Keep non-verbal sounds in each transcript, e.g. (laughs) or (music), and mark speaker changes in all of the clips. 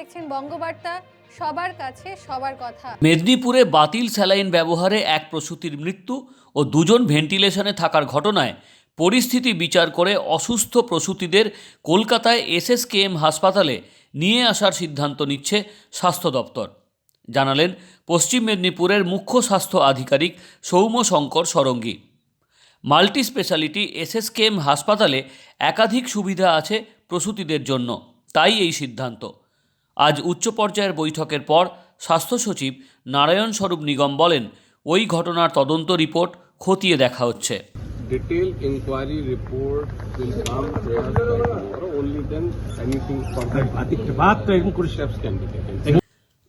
Speaker 1: দেখছেন বঙ্গবার্তা, সবার কাছে সবার কথা।
Speaker 2: মেদিনীপুরে বাতিল স্যালাইন ব্যবহারে এক প্রসূতির মৃত্যু ও দুজন ভেন্টিলেশনে থাকার ঘটনায় পরিস্থিতি বিচার করে অসুস্থ প্রসূতিদের কলকাতায় এসএসকেএম হাসপাতালে নিয়ে আসার সিদ্ধান্ত নিচ্ছে স্বাস্থ্য দপ্তর। জানালেন, পশ্চিম মেদিনীপুরের মুখ্য স্বাস্থ্য আধিকারিক Soumya Shankar Sarangi. Multi speciality SSKM হাসপাতালে একাধিক সুবিধা আছে প্রসূতিদের জন্য। তাই এই সিদ্ধান্ত। আজ উচ্চ পর্যায়ের বৈঠকের পর স্বাস্থ্য সচিব নারায়ণ স্বরূপ নিগম বলেন ওই ঘটনার তদন্ত রিপোর্ট খতিয়ে দেখা হচ্ছে।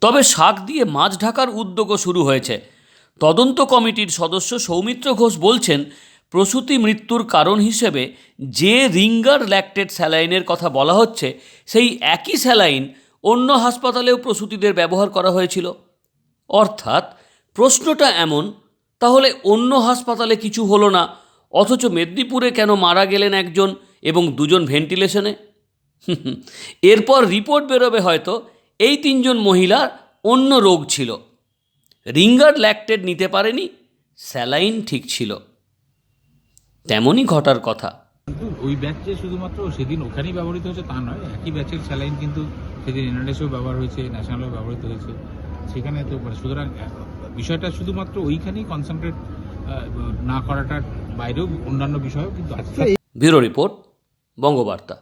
Speaker 2: তবে শাক দিয়ে মাছ ঢাকার উদ্যোগও শুরু হয়েছে। তদন্ত কমিটির সদস্য সৌমিত্র ঘোষ বলছেন প্রসূতি মৃত্যুর কারণ হিসেবে যে রিঙ্গার ল্যাকটেড স্যালাইনের কথা বলা হচ্ছে সেই একই স্যালাইন অন্য হাসপাতালেও প্রসূতিদের ব্যবহার করা হয়েছিল। অর্থাৎ প্রশ্নটা এমন, তাহলে অন্য হাসপাতালে কিছু হলো না, অথচ মেদিনীপুরে কেন মারা গেলেন একজন এবং দুজন ভেন্টিলেশনে? (laughs) এরপর রিপোর্ট বেরোবে হয়তো এই তিনজন মহিলার অন্য রোগ ছিল। রিঙ্গার ল্যাকটেড নিতে পারেনি, স্যালাইন ঠিক ছিল। তেমনই ঘটার কথা।
Speaker 3: ওই ব্যাচ শুধুমাত্র সেদিন ওখানেই ব্যবহৃত হয়েছে, তা নয়, একই ব্যাচের স্যালাইন কিন্তু সেদিন ইন্টারনেশনাল ব্যবহার হয়েছে, ন্যাশনালও ব্যবহৃত হয়েছে। সেখানে তো মানে সুতরাং বিষয়টা শুধুমাত্র ওইখানেই কনসেন্ট্রেট না করাটার বাইরেও অন্যান্য বিষয়ও কিন্তু আছে।
Speaker 2: Bureau report, Bangabarta.